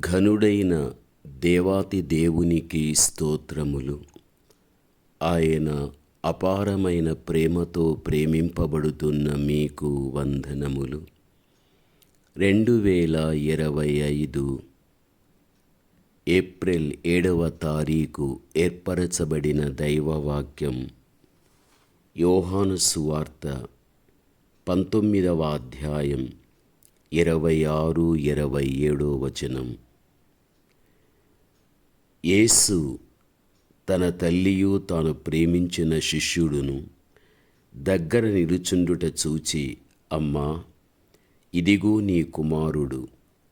ఘనుడైన దేవాతి దేవునికి స్తోత్రములు. ఆయన అపారమైన ప్రేమతో ప్రేమింపబడుతున్న మీకు వందనములు. రెండు వేల ఇరవై ఐదు ఏప్రిల్ ఏడవ తారీఖు ఏర్పరచబడిన దైవవాక్యం యోహాను సువార్త పంతొమ్మిదవ అధ్యాయం ఇరవై ఆరు ఇరవై ఏడో వచనం. యేసు తన తల్లియు తాను ప్రేమించిన శిష్యుడును దగ్గర నిలుచుండుట చూచి అమ్మా ఇదిగో నీ కుమారుడు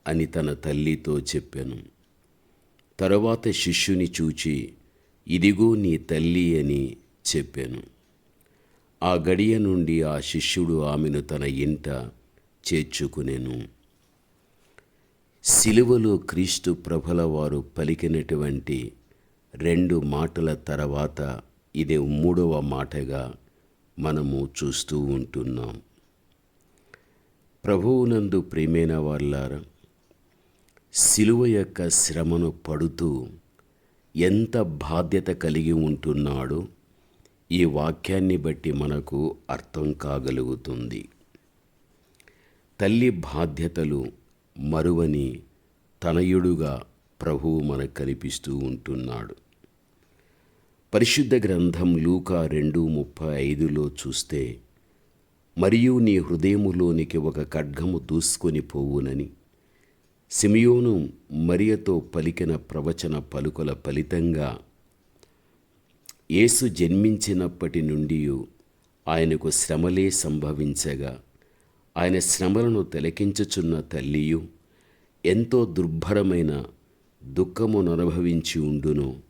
అని తన తల్లితో చెప్పాను. తరువాత శిష్యుని చూచి ఇదిగో నీ తల్లి అని చెప్పాను. ఆ గడియ నుండి ఆ శిష్యుడు ఆమెను తన ఇంట చేర్చుకునెను. సిలువలో క్రీస్తు ప్రభుల వారు పలికినటువంటి రెండు మాటల తర్వాత ఇది మూడవ మాటగా మనము చూస్తూ ఉంటున్నాం. ప్రభువునందు ప్రేమైన వాళ్ళారా సిలువ యొక్క శ్రమను పడుతూ ఎంత బాధ్యత కలిగి ఉంటున్నాడో ఈ వాక్యాన్ని బట్టి మనకు అర్థం కాగలుగుతుంది. తల్లి బాధ్యతలు మరువని తనయుడుగా ప్రభువు మనకు కనిపిస్తూ ఉంటున్నాడు. పరిశుద్ధ గ్రంథం లూకా రెండు ముప్పై ఐదులో చూస్తే మరియు నీ హృదయములోనికి ఒక ఖడ్గము దూసుకొని పోవునని. సిమియోను మరియతో పలికిన ప్రవచన పలుకుల ఫలితంగా యేసు జన్మించినప్పటి నుండి ఆయనకు శ్రమలే సంభవించగా ఆయన శ్రమలను తిలకించుచున్న తల్లియు ఎంతో దుర్భరమైన దుఃఖమును అనుభవించి ఉండును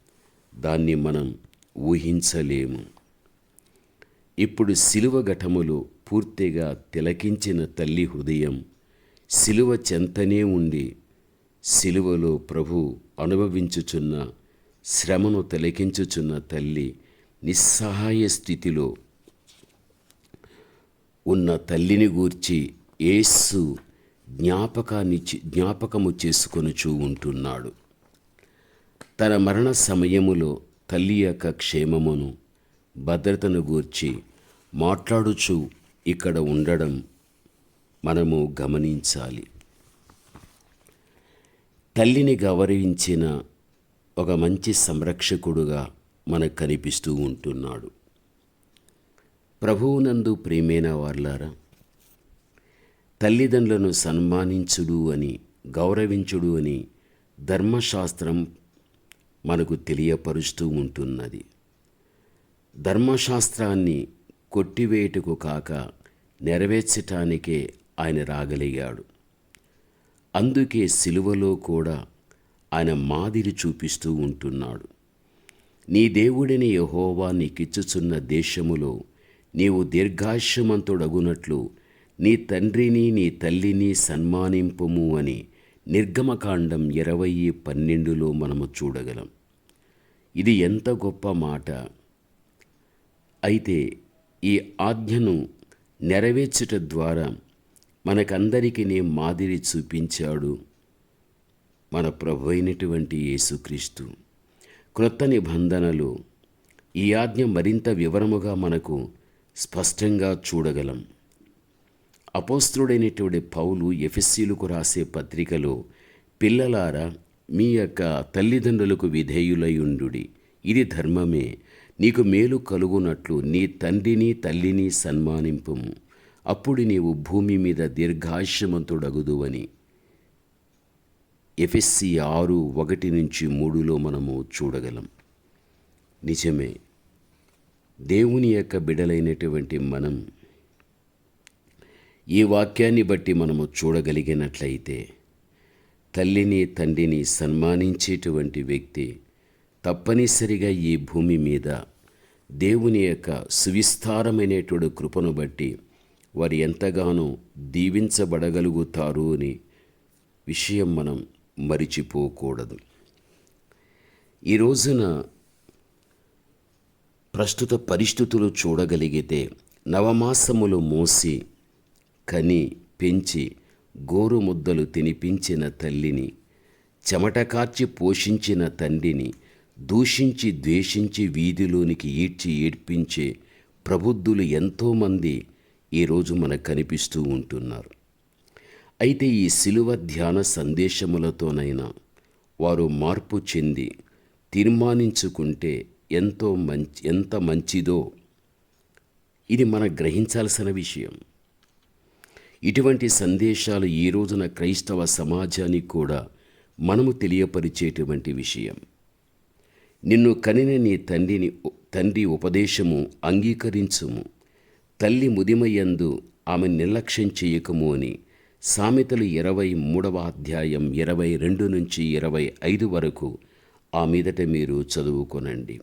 దాన్ని మనం ఊహించలేము. ఇప్పుడు సిలువ ఘటములు పూర్తిగా తిలకించిన తల్లి హృదయం సిలువ చెంతనే ఉండి సిలువలో ప్రభు అనుభవించుచున్న శ్రమను తిలకించుచున్న తల్లి నిస్సహాయ స్థితిలో ఉన్న తల్లిని గూర్చి ఏసు జ్ఞాపకాన్ని జ్ఞాపకము చేసుకొనుచూ ఉంటున్నాడు. తన మరణ సమయములో తల్లి యొక్క క్షేమమును భద్రతను గూర్చి మాట్లాడుచు ఇక్కడ ఉండడం మనము గమనించాలి. తల్లిని గౌరవించిన ఒక మంచి సంరక్షకుడుగా మనకు కనిపిస్తూ ఉంటున్నాడు. ప్రభువునందు ప్రేమైన వార్లారా తల్లిదండ్రులను సన్మానించుడు అని గౌరవించుడు అని ధర్మశాస్త్రం మనకు తెలియపరుస్తూ ఉంటున్నది. ధర్మశాస్త్రాన్ని కొట్టివేయుటకు కాక నెరవేర్చటానికే ఆయన రాగలిగాడు. అందుకే సిలువలో కూడా ఆయన మాదిరి చూపిస్తూ ఉంటున్నాడు. నీ దేవుడిని యహోవా నీకిచ్చుచున్న దేశములో నీవు దీర్ఘాయుష్యమంతుడగునట్లు నీ తండ్రిని నీ తల్లిని సన్మానింపుము అని నిర్గమకాండం ఇరవై పన్నెండులో మనము చూడగలం. ఇది ఎంత గొప్ప మాట. అయితే ఈ ఆజ్ఞను నెరవేర్చుట ద్వారా మనకందరికీ మాదిరి చూపించాడు మన ప్రభు అయినటువంటి యేసుక్రీస్తు. క్రొత్త నిబంధనలు ఈ ఆజ్ఞ మరింత వివరముగా మనకు స్పష్టంగా చూడగలం. అపోస్త్రుడైనటువంటి పౌలు ఎఫెస్సీలకు రాసే పత్రికలో పిల్లలారా మీ యొక్క తల్లిదండ్రులకు విధేయులయుండు ఇది ధర్మమే. నీకు మేలు కలుగునట్లు నీ తండ్రిని తల్లిని సన్మానింపు. అప్పుడు నీవు భూమి మీద దీర్ఘాయుష్యమంతుడగుదు అని ఎఫ్ఎస్సి ఆరు ఒకటి నుంచి మూడులో మనము చూడగలం. నిజమే దేవుని యొక్క బిడలైనటువంటి మనం ఈ వాక్యాన్ని బట్టి మనము చూడగలిగినట్లయితే తల్లిని తండ్రిని సన్మానించేటువంటి వ్యక్తి తప్పనిసరిగా ఈ భూమి మీద దేవుని యొక్క సువిస్తారమైనటువంటి కృపను బట్టి వారు ఎంతగానో దీవించబడగలుగుతారు అని విషయం మనం మరిచిపోకూడదు. ఈ రోజున ప్రస్తుత పరిస్థితులు చూడగలిగితే నవమాసములు మోసి కని పెంచి గోరు ముద్దలు తినిపించిన తల్లిని చెమట కార్చి పోషించిన తండ్రిని దూషించి ద్వేషించి వీధిలోనికి ఈడ్చి ఏడ్పించే ప్రబుద్ధులు ఎంతోమంది ఈరోజు మనకు కనిపిస్తూ ఉంటున్నారు. అయితే ఈ శిలువ ధ్యాన సందేశములతోనైనా వారు మార్పు చెంది తీర్మానించుకుంటే ఎంతో మంచి ఎంత మంచిదో ఇది మనం గ్రహించాల్సిన విషయం. ఇటువంటి సందేశాలు ఈ రోజున క్రైస్తవ సమాజానికి కూడా మనము తెలియపరిచేటువంటి విషయం. నిన్ను కనిన నీ తండ్రిని తండ్రి ఉపదేశము అంగీకరించుము. తల్లి ముదిమయందు ఆమె నిర్లక్ష్యం చేయకము అని సామెతలు ఇరవై మూడవ అధ్యాయం ఇరవై రెండు నుంచి ఇరవై ఐదు వరకు ఆ మీదట మీరు చదువుకొనండి.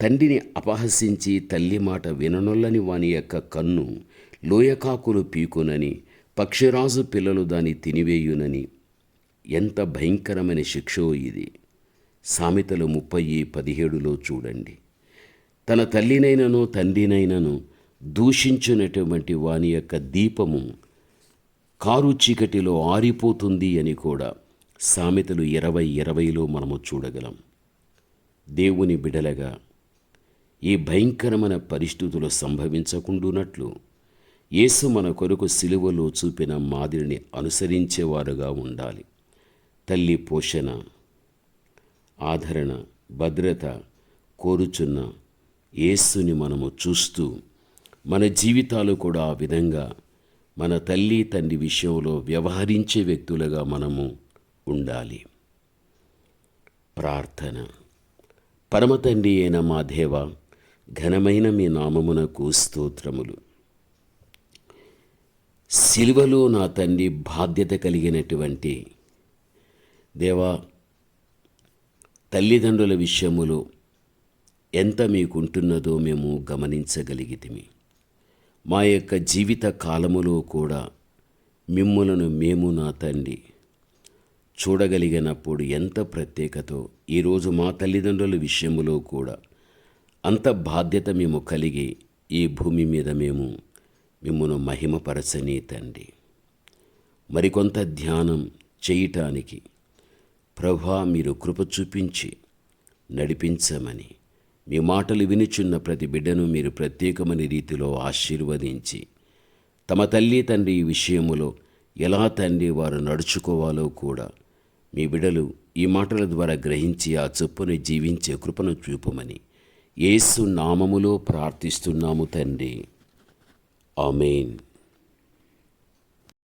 తండ్రిని అపహసించి తల్లి మాట విననొల్లని వాని యొక్క కన్ను లోయకాకులు పీకునని పక్షిరాజు పిల్లలు దాన్ని తినివేయునని. ఎంత భయంకరమైన శిక్షో ఇది. సామెతలు ముప్పై పదిహేడులో చూడండి. తన తల్లినైనను తండ్రినైనను దూషించినటువంటి వాని యొక్క దీపము కారు చీకటిలో ఆరిపోతుంది అని కూడా సామెతలు ఇరవై ఇరవైలో మనము చూడగలం. దేవుని బిడలగా ఈ భయంకరమైన పరిస్థితులు సంభవించకుండునట్లు యేసు మన కొరకు సిలువలో చూపిన మాదిరిని అనుసరించేవారుగా ఉండాలి. తల్లి పోషణ ఆదరణ భద్రత కోరుచున్న యేసుని మనము చూస్తూ మన జీవితాలు కూడా ఆ విధంగా మన తల్లి తండ్రి విషయంలో వ్యవహరించే వ్యక్తులుగా మనము ఉండాలి. ప్రార్థన. పరమతండ్రి అయిన మా దేవ ఘనమైన మీ నామమునకు స్తోత్రములు. సిలువలో నా తండ్రి బాధ్యత కలిగినటువంటి దేవా తల్లిదండ్రుల విషయములో ఎంత మీకుంటున్నదో మేము గమనించగలిగితిమి. మా యొక్క జీవిత కాలములో కూడా మిమ్మలను మేము నా తండ్రి చూడగలిగినప్పుడు ఎంత ప్రత్యేకతో ఈరోజు మా తల్లిదండ్రుల విషయములో కూడా అంత బాధ్యత మేము కలిగి ఈ భూమి మీద మేము మిమ్మను మహిమపరచని తండ్రి. మరికొంత ధ్యానం చేయటానికి ప్రభా మీరు కృప చూపించి నడిపించమని మీ మాటలు వినిచున్న ప్రతి బిడ్డను మీరు ప్రత్యేకమైన రీతిలో ఆశీర్వదించి తమ తల్లి తండ్రి ఈ విషయములో ఎలా తండ్రి వారు నడుచుకోవాలో కూడా మీ బిడలు ఈ మాటల ద్వారా గ్రహించి ఆ చొప్పున జీవించే కృపను చూపమని యేసు నామములో ప్రార్థిస్తున్నాము తండ్రి. ఆమెన్